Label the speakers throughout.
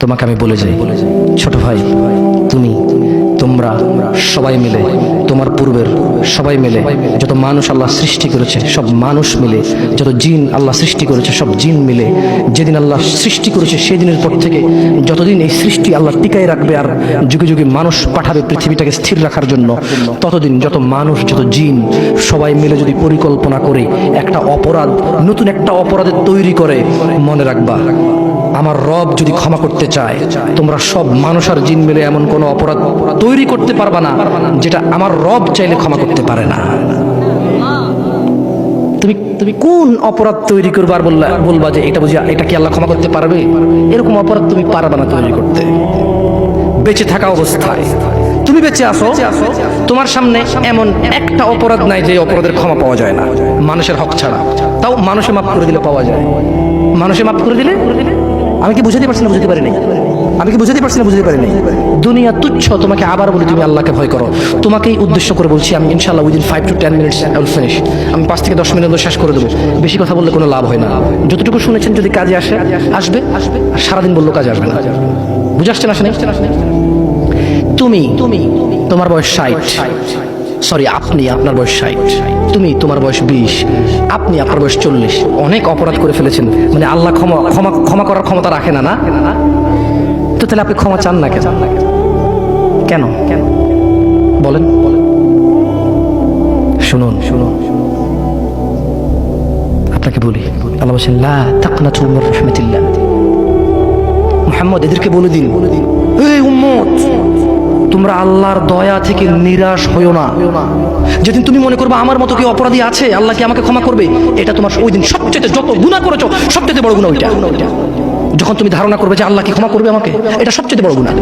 Speaker 1: তোমাকে আমি বলে যাই। ছোট ভাই, তুমি, তোমরা সবাই মিলে, তোমার পূর্বের সবাই মিলে, যত মানুষ আল্লাহ সৃষ্টি করেছে, সব মানুষ মিলে, যত জিন আল্লাহ সৃষ্টি করেছে, সব জিন মিলে, যেদিন আল্লাহ সৃষ্টি করেছে সেই দিনের পর থেকে যতদিন এই সৃষ্টি আল্লাহ টিকায় রাখবে আর যুগে যুগে মানুষ পাঠাবে পৃথিবীটাকে স্থির রাখার জন্য, ততদিন যত মানুষ, যত জিন সবাই মিলে যদি পরিকল্পনা করে একটা অপরাধ, নতুন একটা অপরাধের তৈরি করে, মনে রাখবা। আমার রব যদি ক্ষমা করতে চায়, তোমরা সব মানুষ আর জিন মিলে এমন কোনো অপরাধ তৈরি করতে পারবা না, যেটা আমার রব চাইলে ক্ষমা করতে পারে না। তুমি তুমি কোন অপরাধ তৈরি করবা আর বললা, বলবা যে এটা বুঝি এটা কি আল্লাহ ক্ষমা করতে পারবে? এরকম অপরাধ তুমি পারবা না তৈরি করতে। বেঁচে থাকা অবস্থায়। তুমি বেঁচে আসো তোমার সামনে এমন একটা অপরাধ নাই যে অপরাধের ক্ষমা পাওয়া যায় না। মানুষের হক ছাড়া। তাও মানুষে মাফ করে দিলে পাওয়া যায়। মানুষে মাফ করে দিলে? আমি কি বুঝাতে পারছি না বুঝতে পারি নাই আমি কি বুঝাতে পারছি না বুঝতে পারিনি? দুনিয়া তুচ্ছ, তোমাকে আবার বলি, তুমি আল্লাহকে ভয় করো। তোমাকেই উদ্দেশ্য করে বলছি, আমি ইনশাল্লাহ within five to ten minutes I finish আমি পাঁচ থেকে দশ মিনিট শেষ করে দেবো। বেশি কথা বললে কোনো লাভ হয় না। যতটুকু শুনেছেন যদি কাজে আসে, আসবে। আসবে আর সারাদিন বলল কাজে আসবে না। বুঝে আসছে না আসে নাই? তুমি তুমি, তোমার বয়স ষাট। সরি আপনি আপনার বয়স ষাট। তুমি তোমার বয়স বিশ। আপনি আপনার বয়স চল্লিশ। অনেক অপরাধ করে ফেলেছেন। মানে আল্লাহ ক্ষমা ক্ষমা ক্ষমা করার ক্ষমতা রাখে না না? তো তাহলে আপনি ক্ষমা চান না কেন? কেন? কেন বলেন। শুনুন শুনুন। আপনাকে বলি, আল্লাহ বলছেন, লা মুহাম্মদ, এদেরকে বলে দিন। এই উম্মত তোমরা আল্লাহর দয়া থেকে নিরাশ হইও না। যেদিন তুমি মনে করবে আমার মতো কি অপরাধী আছে, আল্লাহ কি আমাকে ক্ষমা করবে? এটা তোমার ওই দিন সবচেয়ে যত গুণা করেছ সবচেয়ে বড় গুণা ওইটা যখন তুমি ধারণা করবে যে আল্লাহ কি ক্ষমা করবে আমাকে, এটা সবচেয়ে বড় গুণা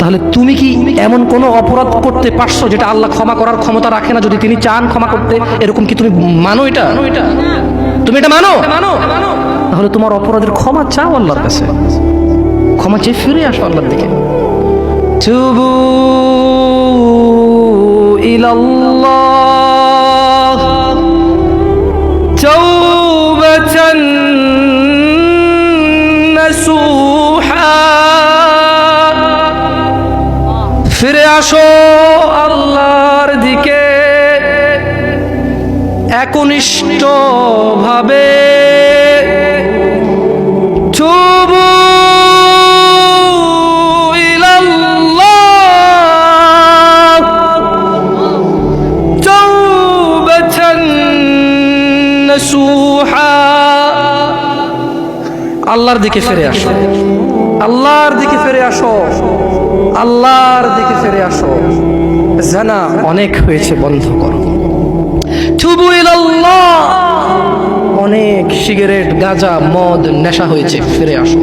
Speaker 1: তাহলে তুমি কি এমন কোনো অপরাধ করতে পারছ যেটা আল্লাহ ক্ষমা করার ক্ষমতা রাখে না? যদি তিনি চান ক্ষমা করতে, এরকম কি তুমি মানো এটা? তুমি এটা মানো মানো? তাহলে তোমার অপরাধের ক্ষমা চাও আল্লাহর কাছে। ক্ষমা চেয়ে ফিরে আসো আল্লাহর দিকে। তুবু ইলাল্লাহ তাওবাতান নাসুহা। ফিরে আসো আল্লাহর দিকে একনিষ্ঠ ভাবে আল্লাহর দিকে ফিরে আসো। আল্লাহর দিকে ফিরে আসো। আল্লাহর দিকে ফিরে আসো। জানা অনেক হয়েছে, বন্ধ করো। অনেক সিগারেট, গাঁজা, মদ, নেশা হয়েছে, ফিরে আসো।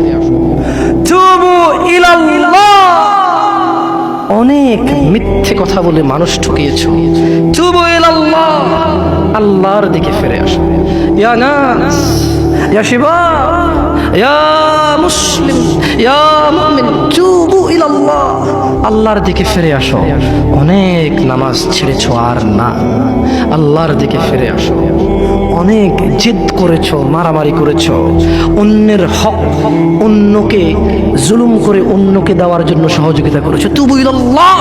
Speaker 1: অনেক মিথ্যে কথা বলে মানুষ ঠকিয়েছ। আল্লাহর দিকে ফিরে আসো। ইয়া নাস, ইয়া শিবা ইয়া মুসলিম ইয়া মুমিন তুবু ইলাল্লাহ আল্লাহর দিকে ফিরে আসো। অনেক নামাজ ছেড়েছো আর না। আল্লাহর দিকে ফিরে আসো। অনেক জিদ করেছ, মারামারি করেছ। অন্যের হক অন্যকে জুলুম করে অন্যকে দেওয়ার জন্য সহযোগিতা করেছ। তুবু ইলাল্লাহ,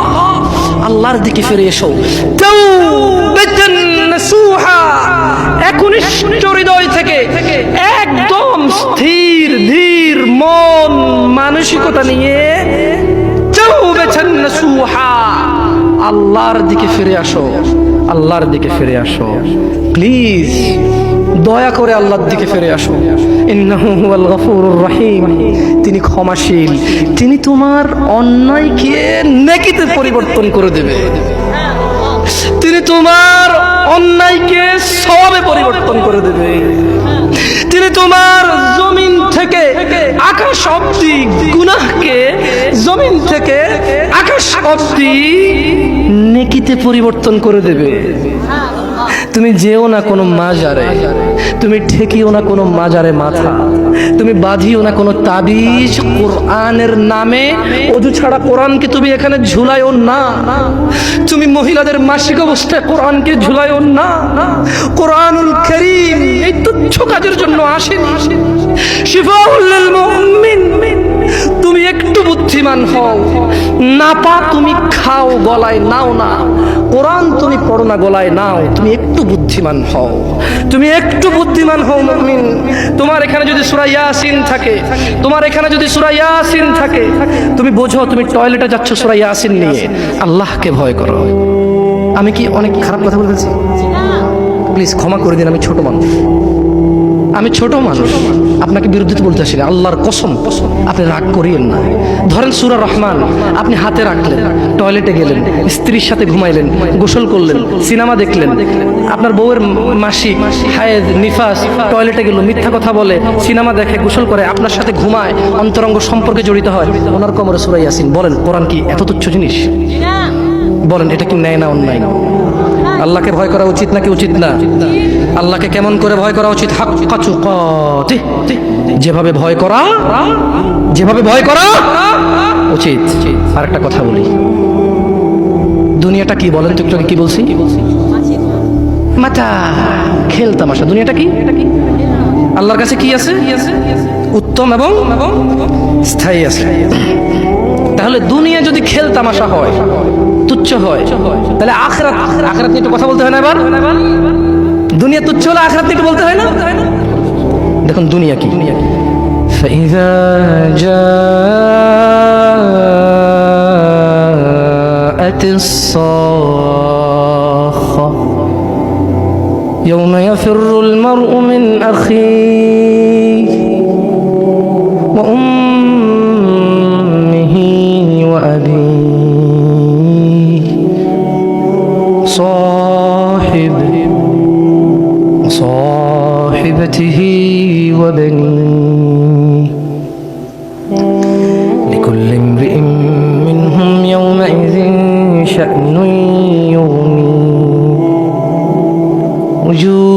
Speaker 1: আল্লাহর দিকে ফিরে এসো। হৃদয় থেকে একদম স্থির, ধীর মন মানসিকতা নিয়ে আল্লাহর দিকে ফিরে আসো। আল্লাহর দিকে ফিরে আসো। প্লিজ, দয়া করে আল্লাহর দিকে ফিরে আসো। ইন্নাহু হুয়াল গফুরুর রহিম। তিনি ক্ষমাশীল। তিনি তোমার অন্যায়কে নেকিতে পরিবর্তন করে দেবে। তিনি তোমার অন্যায়কে সবে পরিবর্তন করে দেবে। তিনি তোমার জমিন থেকে আকাশ অব্দি গুনাহকে জমিন থেকে আকাশ অব্দি নেকিতে পরিবর্তন করে দেবে। তুমি যেও না কোনো মাজারে, তুমি ঠেকিও না কোনো মাজারে মাথা, তুমি বাঁধিও না কোনো তাবিজ কোরআনের নামে অধু ছাড়া কোরআনকে তুমি এখানে ঝুলাইও না। তুমি মহিলাদের মাসিক অবস্থায় কোরআনকে ঝুলাইও না। কোরআনুল করিম এই তুচ্ছ কাজের জন্য আসেনি। শিফা তুমি এক বুদ্ধিমান হও। নাপা তুমি খাও গলায় নাও না। কোরআন তুমি পড়ো না গলায় নাও। তুমি একটু বুদ্ধিমান হও। তুমি একটু বুদ্ধিমান হও মুমিন। তোমার এখানে যদি সূরা ইয়াসিন থাকে তোমার এখানে যদি সূরা ইয়াসিন থাকে তুমি বোঝো তুমি টয়লেটে যাচ্ছ সূরা ইয়াসিন নিয়ে। আল্লাহকে ভয় করো। আমি কি অনেক খারাপ কথা বলেছি প্লিজ ক্ষমা করে দিন আমি ছোট মানুষ। আমি ছোট মানুষ। আপনাকে বিরুদ্ধে বলতে আসি আল্লাহর কসম কসম আপনি রাগ করিয়েন না। ধরেন সুরা রহমান, আপনি হাতে রাখলেন, টয়লেটে গেলেন, স্ত্রীর সাথে ঘুমাইলেন, গোসল করলেন, সিনেমা দেখলেন, আপনার বউয়ের মাসি হায়েদ, নিফাস, টয়লেটে গেল, মিথ্যা কথা বলে, সিনেমা দেখে, গোসল করে, আপনার সাথে ঘুমায়, অন্তরঙ্গ সম্পর্কে জড়িত হয়। ওনার কমরে সুরাই আসিন বলেন, কোরআন কি এত তুচ্ছ জিনিস? বলেন, এটা কি ন্যায় না অন্যায়? আল্লাহকে ভয় করা উচিত নাকি উচিত না? আল্লাহকে কেমন করে ভয় করা উচিত? যেভাবে ভয় করা, যেভাবে ভয় করা উচিত। আর একটা কথা বলি। দুনিয়াটা কি বলেন তো কি বলছি? মাথা, খেল তামাশা। দুনিয়াটা কি? আল্লাহর কাছে কি আছে? উত্তম এবং স্থায়ী আছে। তাহলে দুনিয়া যদি খেল তামাশা হয় তুচ্ছ হয় তাহলে আখরাত আখরাত নিয়ে একটু কথা বলতে হয় না এবার দুনিয়া তুচ্ছ হলে আখরাত নিয়ে একটু বলতে হয় না দেখুন দুনিয়া কি দুনিয়া কি فإذا جاءت الصاخة يوم يفر المرء من أخيه صاحب وصاحبته وبنيه. لكل امرئ منهم يومئذ شأن يغنيه وجوه